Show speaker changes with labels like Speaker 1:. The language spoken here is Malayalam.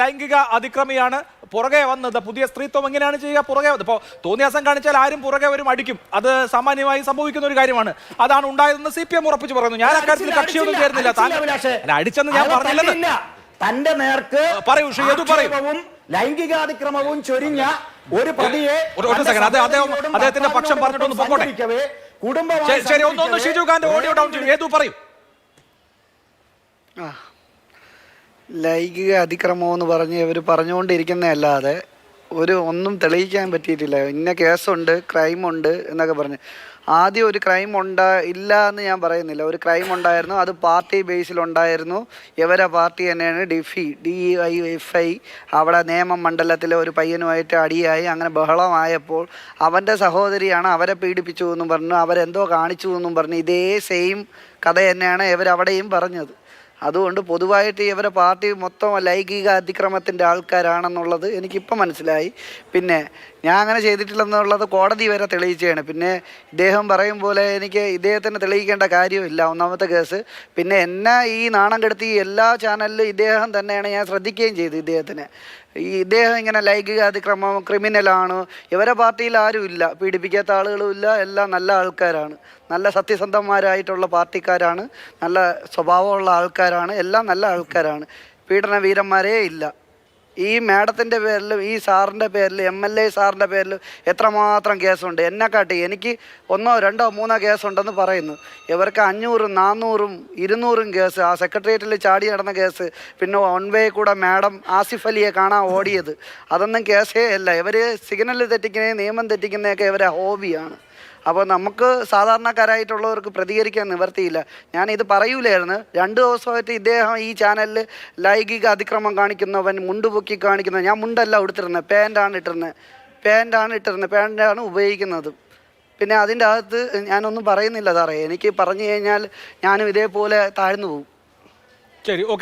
Speaker 1: ലൈംഗിക അതിക്രമിയാണ് പുറകെ വന്നത്. പുതിയ സ്ത്രീത്വം എങ്ങനെയാണ് ചെയ്യുക? പുറകെ വന്നത്. ഇപ്പോൾ തോന്നിയാസം കാണിച്ചാൽ ആരും പുറകെ വരും അടിക്കും. അത് സാമാന്യമായി സംഭവിക്കുന്ന ഒരു കാര്യമാണ്. അതാണ് ഉണ്ടായതെന്ന് സി പി എം ഉറപ്പിച്ച് പറയുന്നു. ഞാൻ അക്കാര്യത്തിൽ കക്ഷിയൊന്നും ചേരുന്നില്ല. അടിച്ചെന്ന് ഞാൻ
Speaker 2: പറഞ്ഞില്ല
Speaker 1: പറഞ്ഞില്ലെന്ന്
Speaker 2: തന്റെ നേർക്ക്
Speaker 1: പറയൂ, ശ്രീ പറയും.
Speaker 2: ലൈംഗികാതിക്രമവും ചൊരിഞ്ഞ ഒരു പ്രതിയെ
Speaker 1: അദ്ദേഹത്തിന്റെ പക്ഷം പറഞ്ഞിട്ടൊന്ന്
Speaker 2: കുടുംബം
Speaker 1: ശരി ഒന്ന് ഒന്ന് ഷിജു ഖാന്റെ ഓഡിയോ ഡൗൺ ചെയ്യും. ഏതു പറയൂ.
Speaker 3: ലൈംഗിക അതിക്രമം എന്ന് പറഞ്ഞ് ഇവർ പറഞ്ഞുകൊണ്ടിരിക്കുന്നതല്ലാതെ ഒരു ഒന്നും തെളിയിക്കാൻ പറ്റിയിട്ടില്ല. ഇന്ന കേസുണ്ട് ക്രൈമുണ്ട് എന്നൊക്കെ പറഞ്ഞ്. ആദ്യം ഒരു ക്രൈം ഉണ്ടാ ഇല്ല എന്ന് ഞാൻ പറയുന്നില്ല. ഒരു ക്രൈം ഉണ്ടായിരുന്നു അത് പാർട്ടി ബേസിൽ ഉണ്ടായിരുന്നു. ഇവരെ പാർട്ടി തന്നെയാണ് DYFI D I F I. അവിടെ നേമം മണ്ഡലത്തിലെ ഒരു പയ്യനുമായിട്ട് അടിയായി. അങ്ങനെ ബഹളമായപ്പോൾ അവന്റെ സഹോദരിയാണ് അവരെ പീഡിപ്പിച്ചു എന്നും പറഞ്ഞു. അവരെന്തോ കാണിച്ചു എന്നും പറഞ്ഞു. ഇതേ സെയിം കഥ തന്നെയാണ് ഇവരവിടെയും പറഞ്ഞത്. അതുകൊണ്ട് പൊതുവായിട്ട് ഇവരെ പാർട്ടി മൊത്തം ലൈംഗിക അതിക്രമത്തിന്റെ ആൾക്കാരാണെന്നുള്ളത് എനിക്കിപ്പോൾ മനസ്സിലായി. പിന്നെ ഞാൻ അങ്ങനെ ചെയ്തിട്ടില്ലെന്നുള്ളത് കോടതി വരെ തെളിയിച്ചാണ് പിന്നെ ഇദ്ദേഹം പറയും പോലെ എനിക്ക് ഇദ്ദേഹത്തിന് തെളിയിക്കേണ്ട കാര്യമില്ല ഒന്നാമത്തെ കേസ്. പിന്നെ എന്നെ ഈ നാണം കെടുത്തി എല്ലാ ചാനലിലും ഇദ്ദേഹം തന്നെയാണ് ഞാൻ ശ്രദ്ധിക്കുകയും ചെയ്തു ഇദ്ദേഹത്തിന്. ഈ ഇദ്ദേഹം ഇങ്ങനെ ലൈംഗിക അതിക്രമം ക്രിമിനലാണ്. ഇവരെ പാർട്ടിയിൽ ആരും ഇല്ല. പീഡിപ്പിക്കാത്ത ആളുകളും ഇല്ല. എല്ലാം നല്ല ആൾക്കാരാണ്. നല്ല സത്യസന്ധന്മാരായിട്ടുള്ള പാർട്ടിക്കാരാണ്. നല്ല സ്വഭാവമുള്ള ആൾക്കാരാണ് എല്ലാം നല്ല ആൾക്കാരാണ്. പീഡന വീരന്മാരേ ഇല്ല. ഈ മാഡത്തിന്റെ പേരിലും ഈ സാറിന്റെ പേരിൽ എം എൽ എ സാറിന്റെ പേരിൽ എത്രമാത്രം കേസുണ്ട്? എന്നെക്കാട്ടി എനിക്ക് ഒന്നോ രണ്ടോ മൂന്നോ കേസുണ്ടെന്ന് പറയുന്നു. ഇവർക്ക് അഞ്ഞൂറും നാന്നൂറും ഇരുന്നൂറും കേസ് ആ സെക്രട്ടേറിയറ്റിൽ ചാടി നടന്ന കേസ് പിന്നെ വൺ വേ കൂടെ മാഡം ആസിഫ് അലിയെ കാണാൻ ഓടിയത്. അതൊന്നും കേസേ അല്ല. ഇവർ സിഗ്നൽ തെറ്റിക്കുന്നേ നിയമം തെറ്റിക്കുന്നതൊക്കെ ഇവരെ ഹോബിയാണ്. അപ്പോൾ നമുക്ക് സാധാരണക്കാരായിട്ടുള്ളവർക്ക് പ്രതികരിക്കാൻ നിവർത്തിയില്ല. ഞാൻ ഇത് പറയൂലായിരുന്നു. രണ്ട് ദിവസമായിട്ട് ഇദ്ദേഹം ഈ ചാനലിൽ ലൈംഗിക അതിക്രമം കാണിക്കുന്നവൻ മുണ്ട് പൊക്കി കാണിക്കുന്നത് ഞാൻ മുണ്ടല്ല ഉടുത്തിരുന്നത്. പാന്റാണ് ഇട്ടിരുന്നത്. പാന്റാണ് ഇട്ടിരുന്നത്. പാന്റാണ് ഉപയോഗിക്കുന്നത്. പിന്നെ അതിന്റെ അകത്ത് ഞാനൊന്നും പറയുന്നില്ല സാറേ. എനിക്ക് പറഞ്ഞു കഴിഞ്ഞാൽ ഞാനും ഇതേപോലെ താഴ്ന്നു പോകും.
Speaker 1: ശരി